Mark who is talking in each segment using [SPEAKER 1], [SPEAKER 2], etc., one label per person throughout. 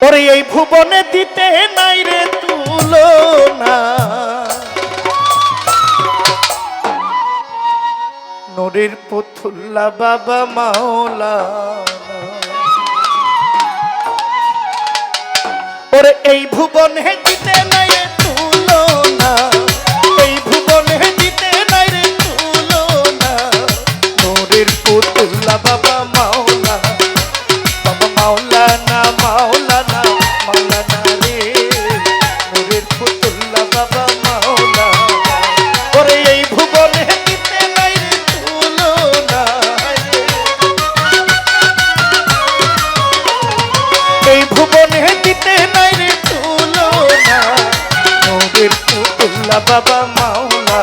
[SPEAKER 1] ওরে এই ভুবনে দিতে নাই রে তুলো না পুতুল্লা বাবা মাওলা। ওরে এই ভুবনে বাবা মাওলা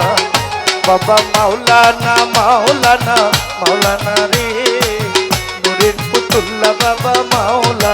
[SPEAKER 1] বাবা মাওলানা মাওলানা মাওলানা রে। নূরের পুতুল্লা বাবা মাওলানা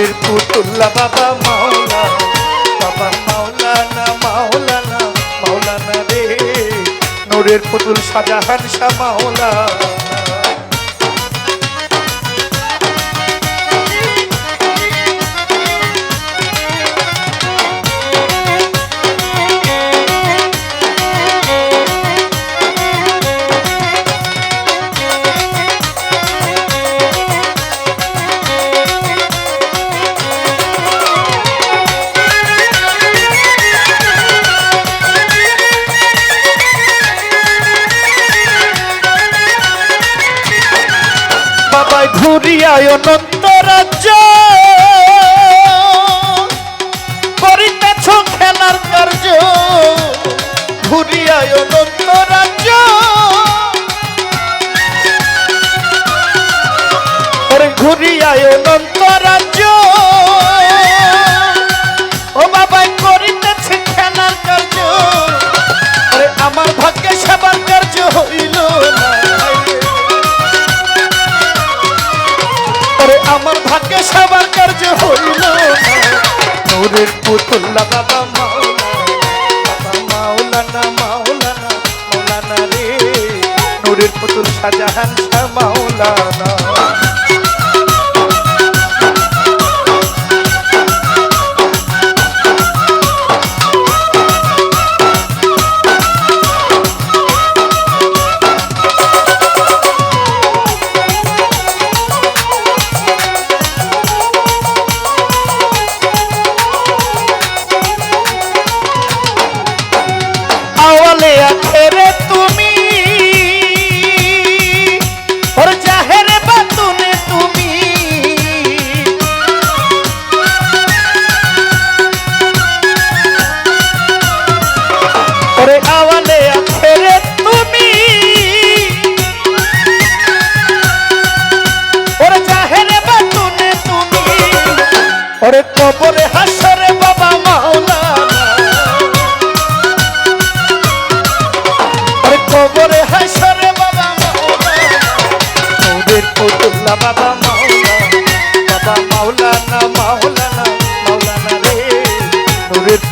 [SPEAKER 1] নোরের পুতুল্লা বাবা মাওলা বাবা মাওলানা মাওলানা মাওলানা রে। নূরের পুতুল সাজাহান শাহ মাওলানা। ঘুরিয়ায় অনন্ত রাজ্য। করিতেছ খেলার কার্য ঘুরিয়ায় অনন্ত রাজ্য। ঘুরিয়ায় অনন্ত রাজ্য। ও বাবাই, করিতেছে খেলার কার্য। আমার ভাগ্যে নূরের পুতুল্লা বাবা মাওলা বাবা মাওলানা মাওলানা মাওলানা রে। নুরের পুতুল শাহজাহান শাহ মাওলানা।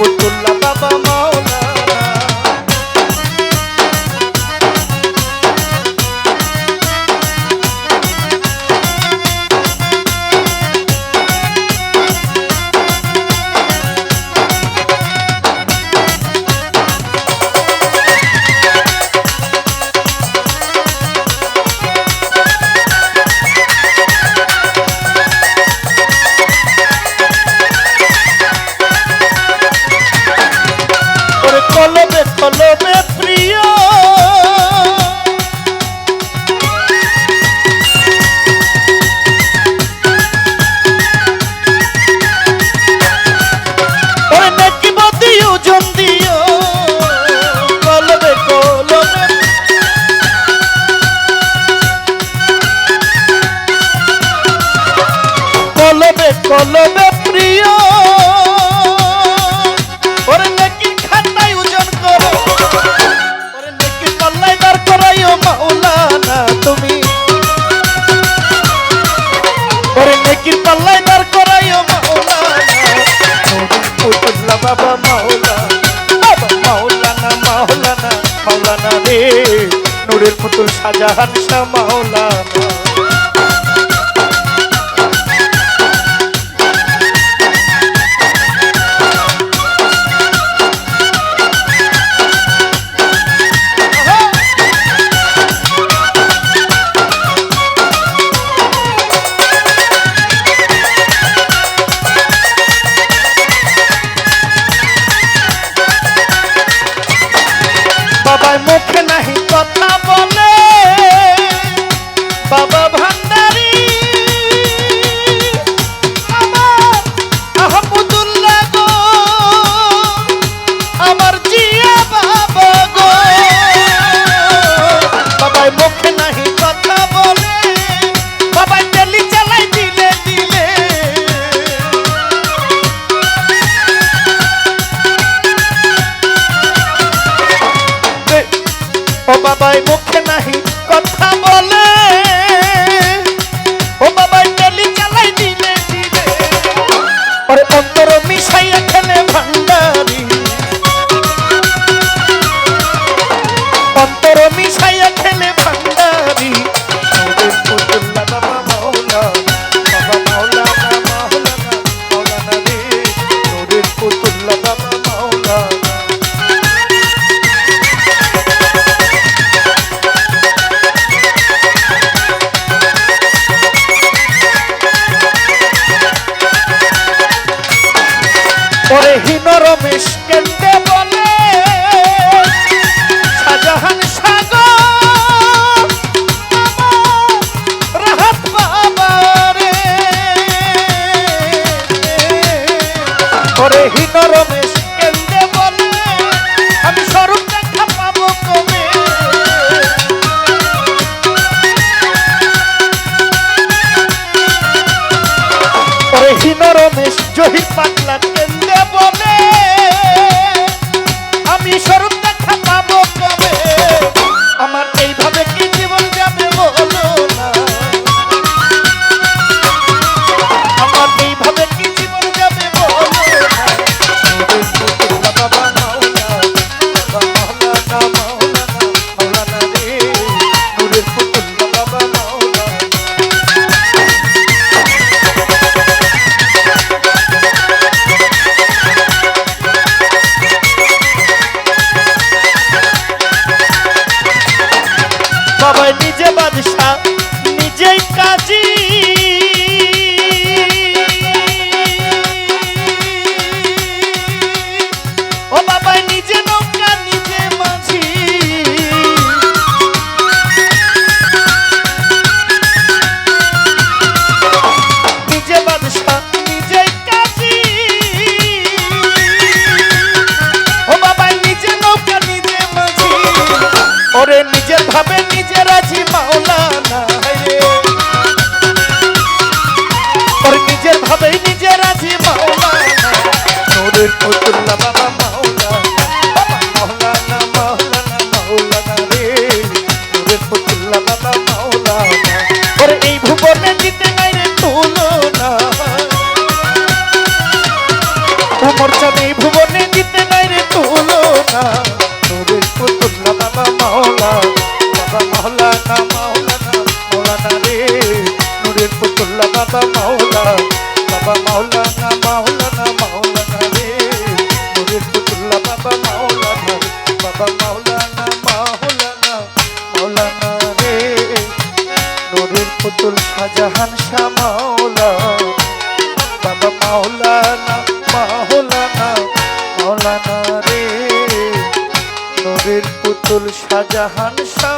[SPEAKER 1] নূরের কলমে পাল্লাই দাঁড় করাইও মাওলানা। বাবা মাওলা বাবা, মাওলানা। মাওলানা মাওলানা রে। নূরের পুতুল সাজাহান শাহ মাওলানা। শহীদ পাগলাকে কত নবীর পুতুল শাহজাহান শাহ মাওলা। বাবা মাওলানা মাওলানা মাওলানা রে। নবীর পুতুল শাহজাহান শাহ